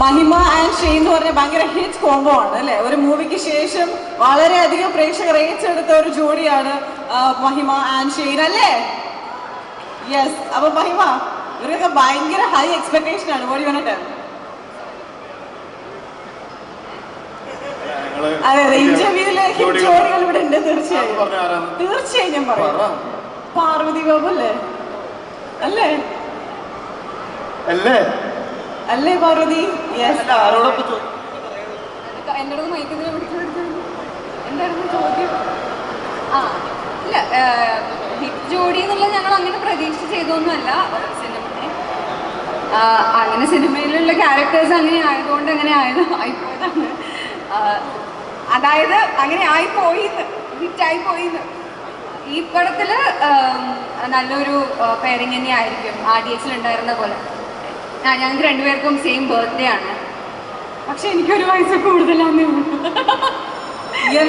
മഹിമ and Shane എന്ന് പറഞ്ഞ ഭയങ്കര ഹിറ്റ് കോംബോ ആണ് അല്ലെ? ഒരു മൂവിക്ക് ശേഷം വളരെയധികം പ്രേക്ഷകർ ഏറ്റെടുത്ത ഒരു ജോഡിയാണ് മഹിമ ആൻഡ് ഷെയ്ൻ അല്ലേ? യെസ് അപ്പൊ മഹിമ ഇവരൊക്കെ ഭയങ്കര ഹൈ എക്സ്പെക്ടേഷൻ ആണ്. ഓടി വന്നിട്ട് അതെ അതെ ഇന്റർവ്യൂൽ ഹിറ്റ് ജോഡികൾ- ഇവിടെ ഉണ്ട് തീർച്ചയായും? തീർച്ചയായും ഞാൻ പറയാം. പാർവതി ബാബു അല്ലേ? അല്ലേ? അല്ലേ? അല്ലേ പാർവതി? എന്റെ അടുത്ത് മയക്കുന്നതിനെ പിടിച്ചു എന്തായിരുന്നു ചോദ്യം. ആ ഇല്ല ഹിറ്റ് ജോഡി എന്നുള്ളത് ഞങ്ങൾ അങ്ങനെ പ്രതീക്ഷ ചെയ്തൊന്നുമല്ല സിനിമയെ. ആ, അങ്ങനെ സിനിമയിലുള്ള ക്യാരക്ടേഴ്സ് അങ്ങനെ ആയതുകൊണ്ട് അങ്ങനെ ആയത് ആയിപ്പോയതാണ്. അതായത് അങ്ങനെ ആയിപ്പോയി ഹിറ്റായി പോയിന്ന് ഈ പടത്തിൽ നല്ലൊരു പേരിങ് തന്നെ ആയിരിക്കും ആ ഡി എച്ചിലുണ്ടായിരുന്ന ഉണ്ടായിരുന്ന പോലെ. ആ ഞങ്ങൾക്ക് രണ്ടുപേർക്കും സെയിം ബർത്ത്ഡേ ആണ്. പക്ഷെ എനിക്കൊരു വയസ്സ് കൂടുതലാന്നേ ഉള്ളൂ. ഇയർ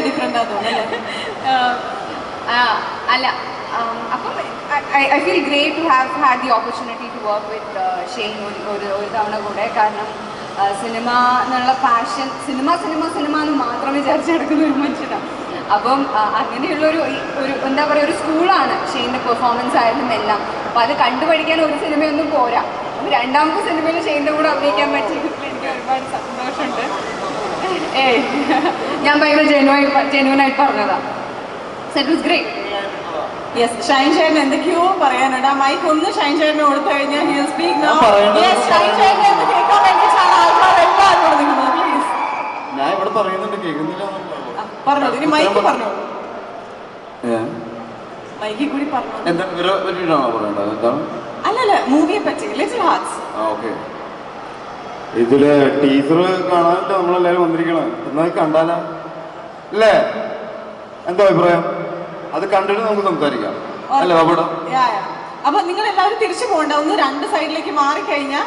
അല്ല? അപ്പം I feel great to have had the opportunity to work with Shane ഒരു ഒരു തവണ കൂടെ. കാരണം സിനിമ എന്നുള്ള പാഷൻ സിനിമ സിനിമ സിനിമ എന്ന് മാത്രം വിചാരിച്ച് നടക്കുന്ന ഒരു മനുഷ്യനാണ് അപ്പം അങ്ങനെയുള്ളൊരു ഒരു എന്താ പറയുക ഒരു സ്കൂളാണ് ഷെയ്ന്റെ പെർഫോമൻസ് ആയാലും എല്ലാം. അപ്പം അത് കണ്ടുപഠിക്കാൻ ഒരു സിനിമയൊന്നും പോരാ. രണ്ടാമത്തെ സിനിമയിൽ ഷെയ്ന്റെ കൂടെ അഭിനയിക്കാൻ പറ്റിയതിൽ എനിക്ക് ഒരുപാട് സന്തോഷമുണ്ട്. ഏ ഞാൻ ഭയങ്കര ജെനുവായി ജെനുവനായിട്ട് പറഞ്ഞതാ. സെറ്റ് ഗ്രേറ്റ് യെസ് ഷൈൻ ചേട്ടൻ എന്തൊക്കെയോ പറയാനുണ്ട്. ആ മൈക്ക് ഒന്ന് ഷൈൻ ചേട്ടന് കൊടുത്തു കഴിഞ്ഞാൽ ഹി സ്പീക്ക് യെസ് ഷൈൻ ചേട്ടൻ എന്ന് കേൾക്കാൻ വേണ്ടിയിട്ടാണ് ആൾക്കാർ എല്ലാവരും ഇവിടെ പ്ലീസ് ഞാൻ ഇവിടെ പറയുന്നുണ്ട് കേൾക്കുന്നില്ല. എന്നുള്ളൂ. പറഞ്ഞോളൂ. ഇനി മൈക്ക് പറഞ്ഞോളൂ. ഏ? മൈക്കിൽ കൂടി പറഞ്ഞോളൂ എന്താ ഇവരെ പറ്റിയിട്ടാണോ പറയേണ്ടത്? എന്താണ്? അല്ലല്ല മൂവിയെ പറ്റി ലിറ്റിൽ ഹാർട്സ് ആ ഓക്കെ. ഇതിൽ ടീച്ചർ കാണാനായിട്ട് നമ്മളെല്ലാരും വന്നിരിക്കണം. എന്നാ കണ്ടാലാ? അല്ലേ എന്താ അഭിപ്രായം? അത് കണ്ടിട്ട് നമുക്ക് സംസാരിക്കാം. അല്ലേ അപ്പൊ നിങ്ങൾ എല്ലാവരും തിരിച്ചു പോകണ്ട. ഒന്ന് രണ്ട് സൈഡിലേക്ക് മാറിക്കഴിഞ്ഞാൽ